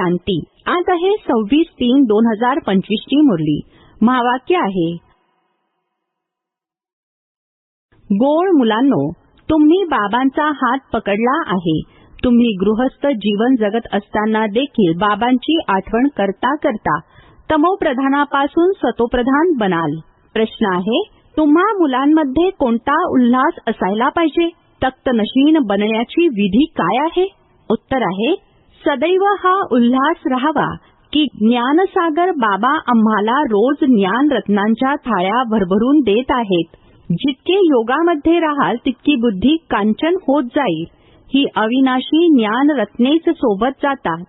शांती. आज आहे सव्वीस तीन दोन हजार पंचवीस ची मुरली. महावाक्य आहे. गोड मुलांनो तुम्ही बाबांचा हात पकडला आहे. तुम्ही गृहस्थ जीवन जगत असताना देखील बाबांची आठवण करता करता तमोप्रधानापासून सतोप्रधान बनाल. प्रश्न आहे तुम्हा मुलांमध्ये कोणता उल्हास असायला पाहिजे? तक्तनशीन बनण्याची विधी काय आहे? उत्तर आहे सदैव हा उल्हास राहावा की ज्ञानसागर बाबा आम्हाला रोज ज्ञान रत्नांच्या थाळ्या भरभरून देत आहेत. जितके योगामध्ये राहाल तितकी बुद्धी कांचन होत जाईल. ही अविनाशी ज्ञान रत्नेच सोबत जातात.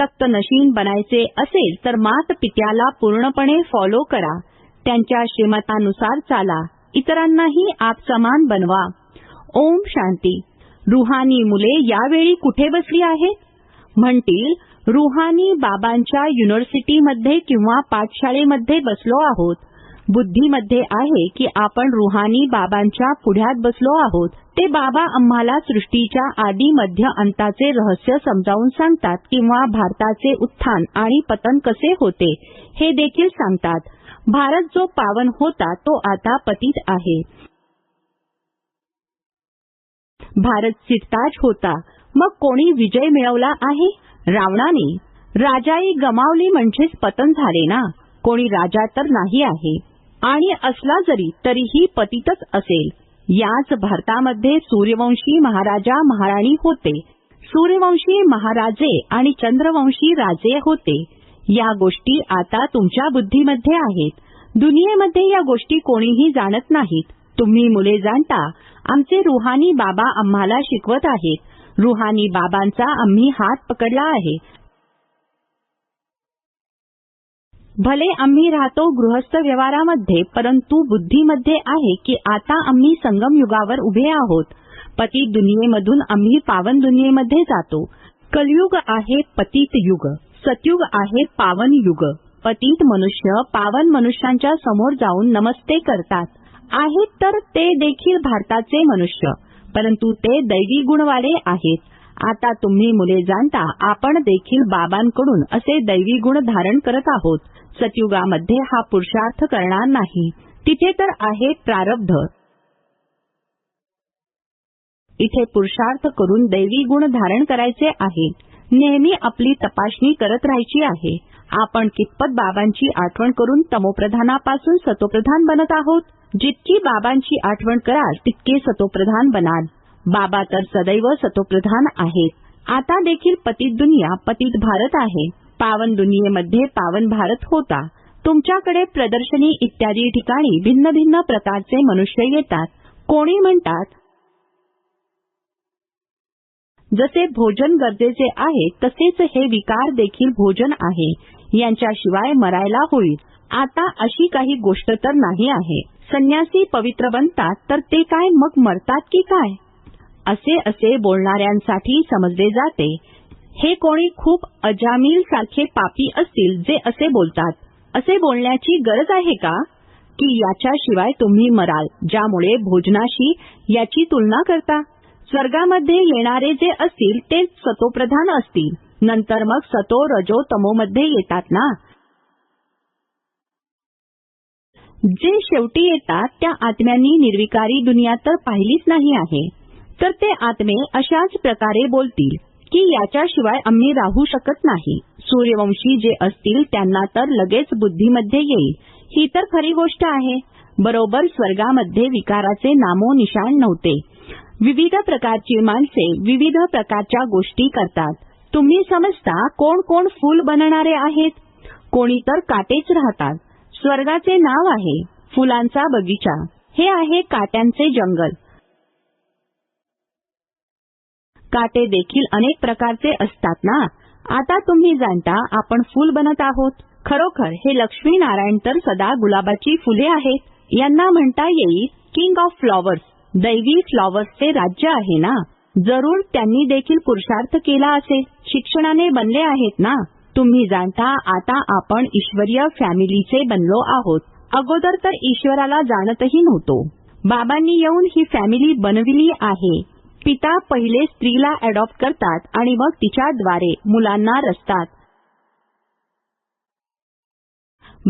तक्तनशीन बनायचे असेल तर मात पित्याला पूर्णपणे फॉलो करा. त्यांच्या श्रीमतानुसार चाला. इतरांनाही आप समान बनवा. ओम शांती. रुहानी मुले यावेळी कुठे बसली आहेत? म्हणतील रुहानी बाबांच्या युनिव्हर्सिटीमध्ये किंवा पाठशाळेमध्ये बसलो आहोत. बुद्धीमध्ये आहे की आपण रुहानी बाबांच्या पुढ्यात बसलो आहोत. ते बाबा आम्हाला सृष्टीच्या आदी मध्य अंताचे रहस्य समजावून सांगतात किंवा भारताचे उत्थान आणि पतन कसे होते हे देखील सांगतात. भारत जो पावन होता तो आता पतित आहे. भारत सिरताज होता. मग कोणी विजय मिळवला आहे? रावणाने. राजाई गमावली म्हणजेच पतन झाले ना? कोणी राजा तर नाही आहे. आणि असला जरी तरीही पतितच असेल. याच भारतामध्ये सूर्यवंशी महाराजा महाराणी होते. सूर्यवंशी महाराजे आणि चंद्रवंशी राजे होते. या गोष्टी आता तुमच्या बुद्धीमध्ये आहेत. दुनियेमध्ये या गोष्टी कोणीही जाणत नाहीत. तुम्ही मुले जाणता. आमचे रुहानी बाबा आम्हाला शिकवत आहेत. रुहानी बाबांचा आम्ही हात पकडला आहे. भले आम्ही राहतो गृहस्थ व्यवहारामध्ये परंतु बुद्धीमध्ये आहे की आता आम्ही संगम युगावर उभे आहोत. पती दुनियेमधून आम्ही पावन दुनियेमध्ये जातो. कलयुग आहे पतित युग सतयुग आहे पावन युग. पतित मनुष्य पावन मनुष्यांच्या समोर जाऊन नमस्ते करतात. आहेत तर ते देखील भारताचे मनुष्य परंतु ते दैवी गुणवाले आहेत. आता तुम्ही मुले जाणता आपण देखील बाबांकडून असे दैवी गुण धारण करत आहोत. सतयुगामध्ये हा पुरुषार्थ करणार नाही. तिथे तर आहे प्रारब्ध. इथे पुरुषार्थ करून दैवी गुण धारण करायचे आहे. नेहमी आपली तपासणी करत राहायची आहे. आपण कितपत बाबांची आठवण करून तमोप्रधानापासून सतोप्रधान बनत आहोत? जितकी बाबांची आठवण कराल तितके सतोप्रधान बनाल. बाबा तर सदैव सतोप्रधान आहेत. आता देखील पतित दुनिया पतित भारत आहे. पावन दुनियेमध्ये पावन भारत होता. तुमच्याकडे प्रदर्शनी इत्यादी ठिकाणी भिन्न भिन्न प्रकारचे मनुष्य येतात. कोणी म्हणतात जसे भोजन गरजेचे आहे तसेच हे विकार देखील भोजन आहे. यांच्याशिवाय मरायला होईल. आता अशी काही गोष्ट तर नाही आहे. संन्यासी पवित्र बनतात तर ते काय मग मरतात की काय? असे असे बोलणाऱ्यांसाठी समजले जाते. हे कोणी खूप अजामील सारखे पापी असतील जे असे बोलतात. असे बोलण्याची गरज आहे का? की याच्याशिवाय तुम्ही मराल ज्यामुळे भोजनाशी याची तुलना करता. स्वर्गामध्ये येणारे जे असतील ते सतोप्रधान असतील. नंतर मग सतो रजो तमोमध्ये येतात ना? जे शेवटी येतात त्या आत्म्यांनी निर्विकारी दुनिया तर पाहिलीच नाही आहे. तर ते आत्मे अशाच प्रकारे बोलतील की याच्याशिवाय आम्ही राहू शकत नाही. सूर्यवंशी जे असतील त्यांना तर लगेच बुद्धीमध्ये येईल. ही तर खरी गोष्ट आहे. बरोबर स्वर्गामध्ये विकाराचे नामोनिशाण नव्हते. विविध प्रकारची माणसे विविध प्रकारच्या गोष्टी करतात. तुम्ही समजता कोण कोण फूल बनणारे आहेत? कोणी तर काटेच राहतात. स्वर्गाचे नाव आहे फुलांचा बगीचा. हे आहे काट्यांचे जंगल. काटे देखील अनेक प्रकारचे असतात ना? आता तुम्ही जाणता आपण फूल बनत आहोत. खरोखर हे लक्ष्मी नारायण तर सदा गुलाबाची फुले आहेत. यांना म्हणता येईल किंग ऑफ फ्लॉवर्स दैवी फ्लॉवर्सचे राज्य आहे ना? जरूर त्यांनी देखील पुरुषार्थ केला असेल. शिक्षणाने बनले आहेत ना? तुम्ही जाणता आता आपण ईश्वरीय फॅमिलीचे बनलो आहोत. अगोदर तर ईश्वराला जाणतही नव्हतो. बाबांनी येऊन ही फॅमिली बनविली आहे. पिता पहिले स्त्रीला अडॉप्ट करतात आणि मग तिच्याद्वारे मुलांना रचतात.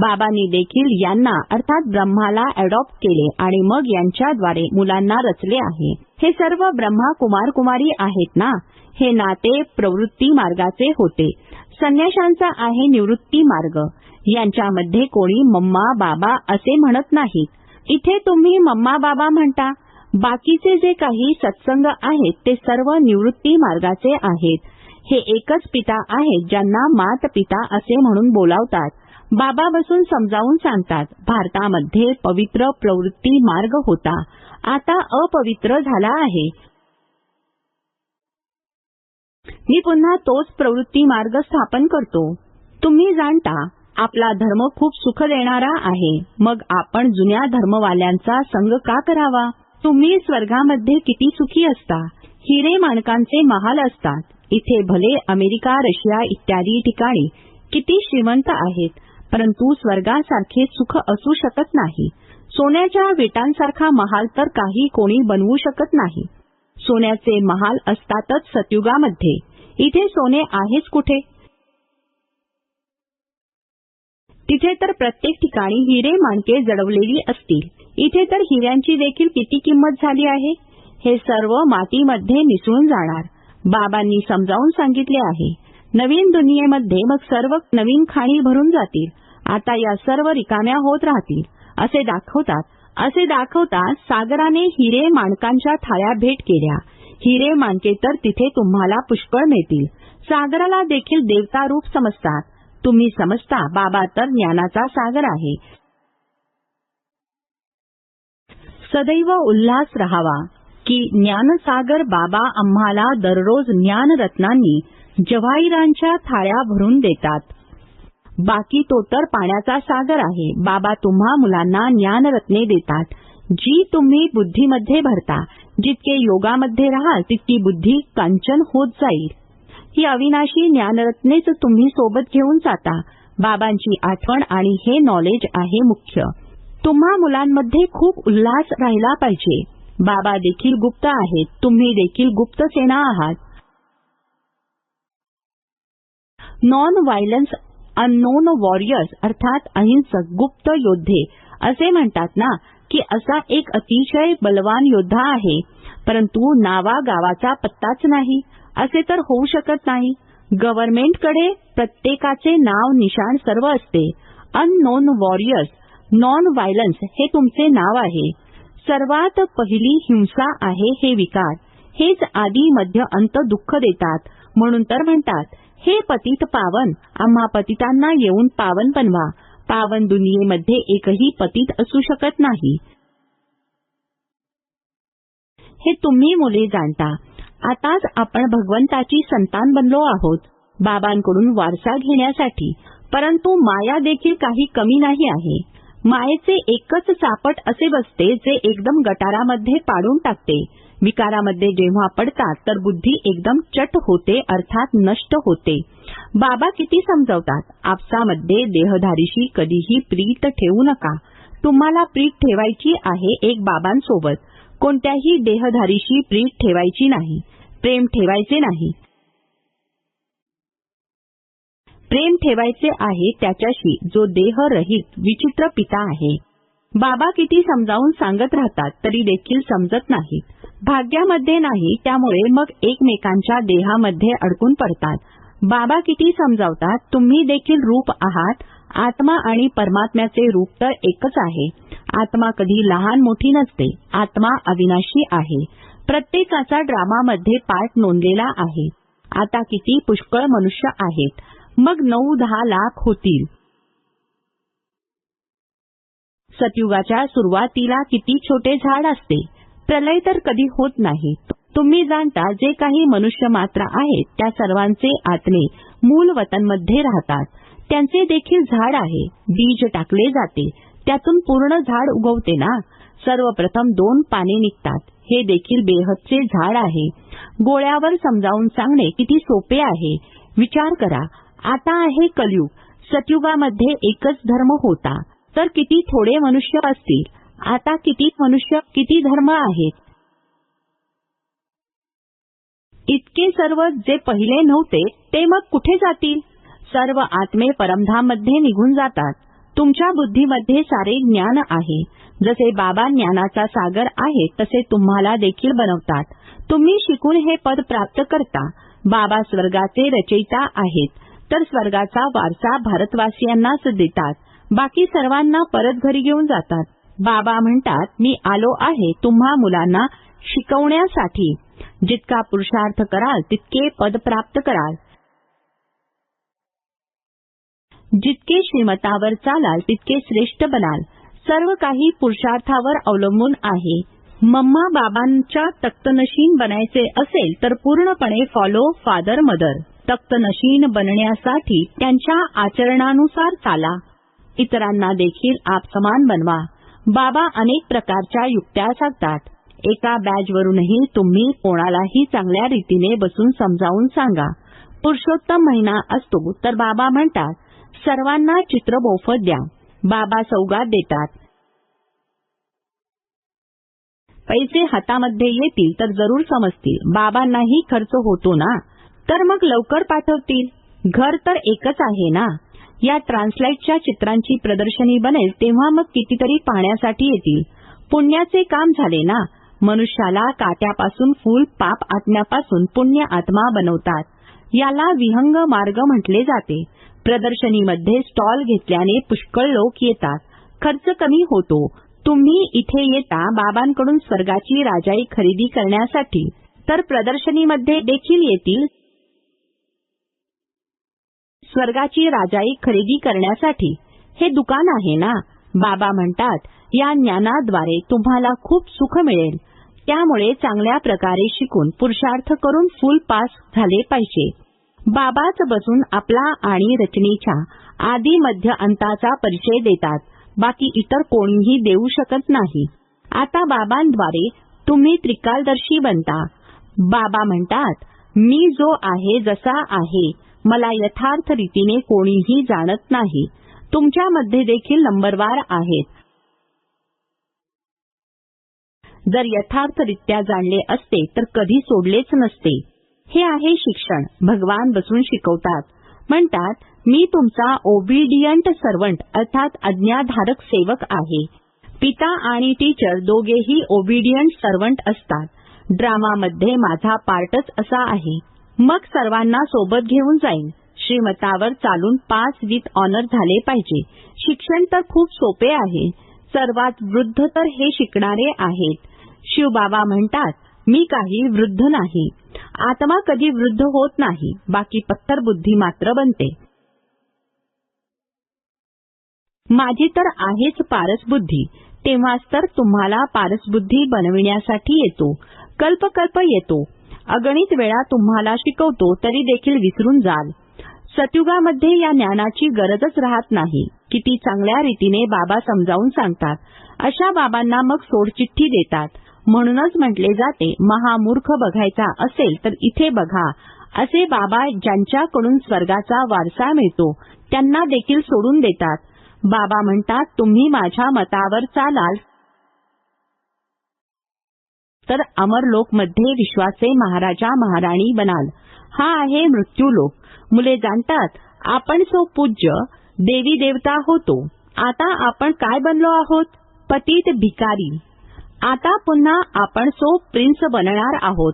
बाबांनी देखील यांना अर्थात ब्रह्माला अडॉप्ट केले आणि मग यांच्याद्वारे मुलांना रचले आहे. हे सर्व ब्रह्मा कुमार कुमारी आहेत ना? हे नाते प्रवृत्ती मार्गाचे होते. संन्याशांचा आहे निवृत्ती मार्ग. यांच्यामध्ये कोणी मम्मा बाबा असे म्हणत नाहीत इथे तुम्ही मम्मा बाबा म्हणता. बाकीचे जे काही सत्संग आहेत ते सर्व निवृत्ती मार्गाचे आहेत. हे एकच पिता आहेत ज्यांना मात पिता असे म्हणून बोलावतात. बाबा बसून समजावून सांगतात भारतामध्ये पवित्र प्रवृत्ती मार्ग होता. आता अपवित्र झाला आहे. मी पुन्हा तोच प्रवृत्ती मार्ग स्थापन करतो. तुम्ही जाणता आपला धर्म खूप सुख देणारा आहे. मग आपण जुन्या धर्मवाल्यांचा संग का करावा? तुम्ही स्वर्गामध्ये किती सुखी असता. हिरे माणकांचे महाल असतात. इथे भले अमेरिका रशिया इत्यादी ठिकाणी किती श्रीमंत आहेत. परंतु स्वर्गासारखे सुख असू शकत नाही. सोन्याच्या विटांसारखा महाल तर काही कोणी बनवू शकत नाही. सोन्याचे महाल असतातच सतयुगामध्ये. इथे सोने आहेच कुठे? तिथे तर प्रत्येक ठिकाणी हिरे माणके जडवलेली असतील. इथे तर हिऱ्यांची देखील किती किंमत झाली आहे? हे सर्व मातीमध्ये मिसळून जाणार. बाबांनी समजावून सांगितले आहे. नवीन दुनियेमध्ये मग सर्व नवीन खाणी भरून जातील. आता या सर्व रिकाम्या होत राहतील. असे दाखवतात असे दाखवता सागराने हिरे माणकांच्या थाळ्या भेट केल्या. हिरे माणके तर तिथे तुम्हाला पुष्कळ मिळतील. सागराला देखील देवता रूप समजतात. तुम्ही समजता बाबा तर ज्ञानाचा सागर आहे. सदैव उल्हास रहावा की ज्ञानसागर बाबा आम्हाला दररोज ज्ञानरत्नांनी जवाहिरांच्या थाळ्या भरून देतात. बाकी तो तर पाण्याचा सागर आहे. बाबा तुम्हा मुलांना ज्ञानरत्ने देतात. जी तुम्ही बुद्धीमध्ये भरता जितके योगामध्ये राहाल तितकी बुद्धी कांचन होत जाईल. ही अविनाशी ज्ञानरत्नेच तुम्ही सोबत घेऊन जाता. बाबांची आठवण आणि हे नॉलेज आहे मुख्य. तुम्हा मुलांमध्ये खूप उल्हास राहिला पाहिजे. बाबा देखील गुप्त आहेत. तुम्ही देखील गुप्त सेना आहात. नॉन व्हायलन्स अननोन वॉरियर्स अर्थात अहिंसक गुप्त योद्धे. असे म्हणतात ना की असा एक अतिशय बलवान योद्धा आहे. परंतु नावा गावाचा पत्ताच नाही. असे तर होऊ शकत नाही. गव्हर्नमेंटकडे प्रत्येकाचे नाव निशाण सर्व असते. अननोन वॉरियर्स नॉन व्हायलन्स हे तुमचे नाव आहे. सर्वात पहिली हिंसा आहे हे विकार. हेच आदी मध्य अंत दुःख देतात. म्हणून तर म्हणतात हे पतित पावन आम्हा पतितांना येऊन पावन बनवा. पावन दुनियेमध्ये एकही पतित असू शकत नाही. हे तुम्ही मुले जाणता. आताच आपण भगवंताची संतान बनलो आहोत. बाबांकडून वारसा घेण्यासाठी. परंतु माया देखील काही कमी नाही आहे. मायेचे एकच चापट असे बसते जे एकदम गटारामध्ये पाडून टाकते. विकारामध्ये जेव्हा पडतात तर बुद्धी एकदम चट होते अर्थात नष्ट होते. बाबा किती समजवतात? आपसामध्ये देहधारीशी कधीही प्रीत ठेवू नका. तुम्हाला प्रीत ठेवायची आहे एक बाबांसोबत. कोणत्याही देहधारीशी प्रीत ठेवायची नाही. प्रेम ठेवायचे नाही. प्रेम ठेवायचे आहे त्याच्याशी जो देहरहित विचित्र पिता आहे. बाबा किती समजावून सांगत राहतात तरी देखील समजत नाहीत. भाग्यामध्ये नाही त्यामुळे मग एकमेकांच्या देहामध्ये अडकून पडतात. बाबा किती समजावतात तुम्ही देखील रूप आहात. आत्मा आणि परमात्म्याचे रूप तर एकच आहे. आत्मा कधी लहान मोठी नसते आत्मा अविनाशी आहे. प्रत्येकाचा ड्रामामध्ये पार्ट नोंदलेला आहे. आता किती पुष्कळ मनुष्य आहेत. मग नऊ दहा लाख होतील. सतयुगाच्या सुरुवातीला किती छोटे झाड असते. प्रलय तर कधी होत नाही. तुम्ही जाणता जे काही मनुष्य मात्र आहेत त्या सर्वांचे आत्मे मूल वतनमध्ये राहतात. त्यांचे देखील झाड आहे बीज टाकले जाते त्यातून पूर्ण झाड उगवते ना? सर्वप्रथम दोन पाने निघतात हे देखील बेहदचे झाड आहे. गोळ्यावर समजावून सांगणे किती सोपे आहे. विचार करा आता आहे कलयुग सतयुगामध्ये एकच धर्म होता. तर किती थोडे मनुष्य असतील? आता किती मनुष्य किती धर्म आहेत? इतके सर्व जे पहिले नव्हते ते मग कुठे जातील? सर्व आत्मे परमधामध्ये निघून जातात. तुमच्या बुद्धीमध्ये सारे ज्ञान आहे. जसे बाबा ज्ञानाचा सागर आहे तसे तुम्हाला देखील बनवतात. तुम्ही शिकून हे पद प्राप्त करता. बाबा स्वर्गाचे रचयिता आहेत. तर स्वर्गाचा वारसा भारतवासियांनाच देतात. बाकी सर्वांना परत घरी घेऊन जातात. बाबा म्हणतात मी आलो आहे तुम्हा मुलांना शिकवण्यासाठी. जितका पुरुषार्थ कराल तितके पद प्राप्त कराल. जितके श्रीमतावर चालाल तितके श्रेष्ठ बनाल. सर्व काही पुरुषार्थावर अवलंबून आहे. मम्मा बाबांच्या तक्तनशीन बनायचे असेल तर पूर्णपणे फॉलो फादर मदर तक्तनशीन बनण्यासाठी त्यांच्या आचरणानुसार चाला. इतरांना देखील आप समान बनवा. बाबा अनेक प्रकारच्या युक्त्या सांगतात. एका बॅजवरूनही तुम्ही कोणालाही चांगल्या रीतीने बसून समजावून सांगा. पुरुषोत्तम महिना असतो तर बाबा म्हणतात सर्वांना चित्र मोफत द्या. बाबा सौगात देतात. पैसे हातामध्ये येतील तर जरूर समजतील. बाबांनाही खर्च होतो ना? तर मग लवकर पाठवतील. घर तर एकच आहे ना? या ट्रान्सलाईटच्या चित्रांची प्रदर्शनी बनेल तेव्हा मग कितीतरी पाहण्यासाठी येतील. पुण्याचे काम झाले ना? मनुष्याला काट्यापासून फूल पाप आत्म्यापासून पुण्य आत्मा बनवतात. याला विहंग मार्ग म्हटले जाते. प्रदर्शनीमध्ये स्टॉल घेतल्याने पुष्कळ लोक येतात. खर्च कमी होतो. तुम्ही इथे येता बाबांकडून स्वर्गाची राजाई खरेदी करण्यासाठी. तर प्रदर्शनीमध्ये देखील येतील? स्वर्गाची राजाई खरेदी करण्यासाठी. हे दुकान आहे ना? बाबा म्हणतात या ज्ञानाद्वारे तुम्हाला खूप सुख मिळेल. त्यामुळे चांगल्या प्रकारे शिकून पुरुषार्थ करून फुल पास झाले पाहिजे. बाबाच बसून आपला आणि रचनेच्या आदी मध्य अंताचा परिचय देतात. बाकी इतर कोणीही देऊ शकत नाही. आता बाबांद्वारे तुम्ही त्रिकालदर्शी बनता. बाबा म्हणतात मी जो आहे जसा आहे मला यथार्थ रीतीने कोणीही जाणत नाही. तुमच्यामध्ये देखील नंबरवार आहेत. जर यथार्थरित्या जाणले असते तर कधी सोडलेच नसते. हे आहे शिक्षण. भगवान बसून शिकवतात. म्हणतात मी तुमचा ओबिडियंट सर्वंट अर्थात आज्ञाधारक सेवक आहे. पिता आणि टीचर दोघेही ओबिडियंट सर्वंट असतात. ड्रामामध्ये माझा पार्टच असा आहे. मग सर्वांना सोबत घेऊन जाईन. श्रीमतावर चालून पास विथ ऑनर झाले पाहिजे. शिक्षण तर खूप सोपे आहे. सर्वात वृद्ध तर हे शिकणारे आहेत. शिवबाबा म्हणतात मी काही वृद्ध नाही. आत्मा कधी वृद्ध होत नाही. बाकी पत्थर बुद्धी मात्र बनते. माझी तर आहेच पारसबुद्धी. तेव्हाच तर तुम्हाला पारसबुद्धी बनविण्यासाठी येतो. कल्पकल्प येतो. अगणित वेळा तुम्हाला शिकवतो तरी देखील विसरून जाल. सत्युगामध्ये या ज्ञानाची गरजच राहत नाही. किती चांगल्या रीतीने बाबा समजावून सांगतात. अशा बाबांना मग सोडचिठ्ठी देतात. म्हणूनच म्हटले जाते महामूर्ख बघायचा असेल तर इथे बघा. असे बाबा ज्यांच्याकडून स्वर्गाचा वारसा मिळतो त्यांना देखील सोडून देतात. बाबा म्हणतात तुम्ही माझ्या मतावर चालाल तर अमरलोकमध्ये विश्वाचे महाराजा महाराणी बनाल. हा आहे मृत्यूलोक मुले जाणतात आपण सो पूज्य देवी देवता होतो. आता आपण काय बनलो आहोत? पतित भिकारी. आता पुन्हा आपण सो प्रिन्स बनणार आहोत.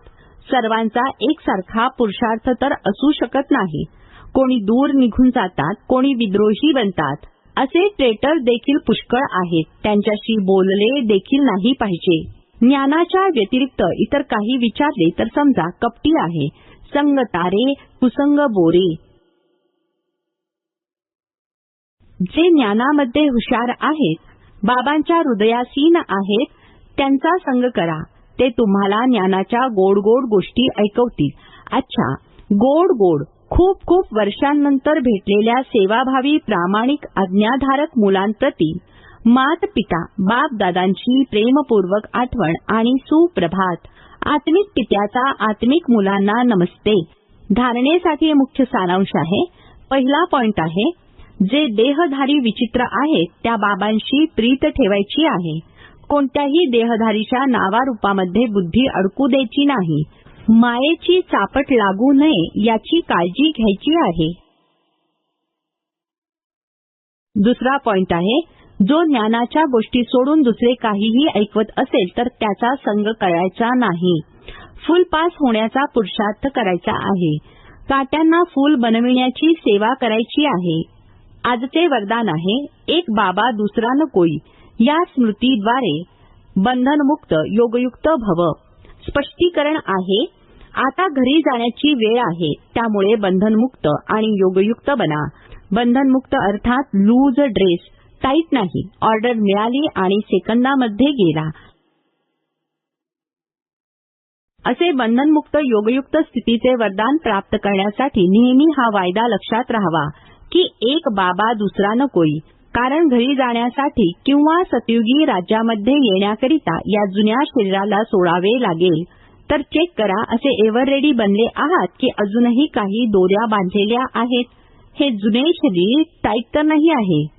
सर्वांचा एकसारखा पुरुषार्थ तर असू शकत नाही. कोणी दूर निघून जातात कोणी विद्रोही बनतात. असे ट्रेटर देखील पुष्कळ आहेत. त्यांच्याशी बोलले देखील नाही पाहिजे. ज्ञानाच्या व्यतिरिक्त इतर काही विचारले तर समजा कपटी आहे. संग तारे कुसंग बोरे. जे ज्ञानामध्ये हुशार आहेत बाबांच्या हृदयासीन आहेत त्यांचा संग करा. ते तुम्हाला ज्ञानाच्या गोड गोड गोष्टी ऐकवतील. अच्छा गोड गोड. खूप खूप वर्षांनंतर भेटलेल्या सेवाभावी प्रामाणिक आज्ञाधारक मुलांप्रती मात पिता बाप दादांची प्रेमपूर्वक आठवण आणि सुप्रभात. आत्मिक पित्याचा आत्मिक मुलांना नमस्ते. धारणेसाठी मुख्य सारांश आहे. पहिला पॉइंट आहे जे देहधारी विचित्र आहेत त्या बाबांशी प्रीत ठेवायची आहे. कोणत्याही देहधारीच्या नावारूपामध्ये बुद्धी अडकू द्यायची नाही. मायेची चापट लागू नये याची काळजी घ्यायची आहे. दुसरा पॉइंट आहे जो ज्ञानाच्या गोष्टी सोडून दुसरे काहीही ऐकवत असेल तर त्याचा संग करायचा नाही. फुल पास होण्याचा पुरुषार्थ करायचा आहे. काट्यांना फुल बनविण्याची सेवा करायची आहे. आजचे वरदान आहे एक बाबा दुसरा न कोई या स्मृतीद्वारे बंधनमुक्त योगयुक्त भव. स्पष्टीकरण आहे आता घरी जाण्याची वेळ आहे त्यामुळे बंधनमुक्त आणि योगयुक्त बना. बंधनमुक्त अर्थात लूज ड्रेस. टाईट नाही. ऑर्डर मिळाली आणि सेकंदामध्ये गेला. असे बंधनमुक्त योगयुक्त स्थितीचे वरदान प्राप्त करण्यासाठी नेहमी हा वायदा लक्षात राहावा की एक बाबा दुसरा नकोई. कारण घरी जाण्यासाठी किंवा सतयुगी राज्यामध्ये येण्याकरिता या जुन्या शरीराला सोडावे लागेल. तर चेक करा असे एव्हर रेडी बनले आहात की अजूनही काही दोऱ्या बांधलेल्या आहेत. हे जुने शरीर टाईट तर नाही आहे.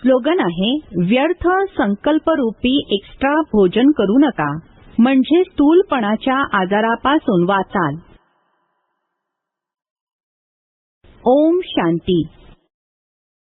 स्लोगन आहे व्यर्थ संकल्परूपी एक्स्ट्रा भोजन करू नका. म्हणजे स्थूलपणाच्या आजारापासून वाचाल. ओम शांती.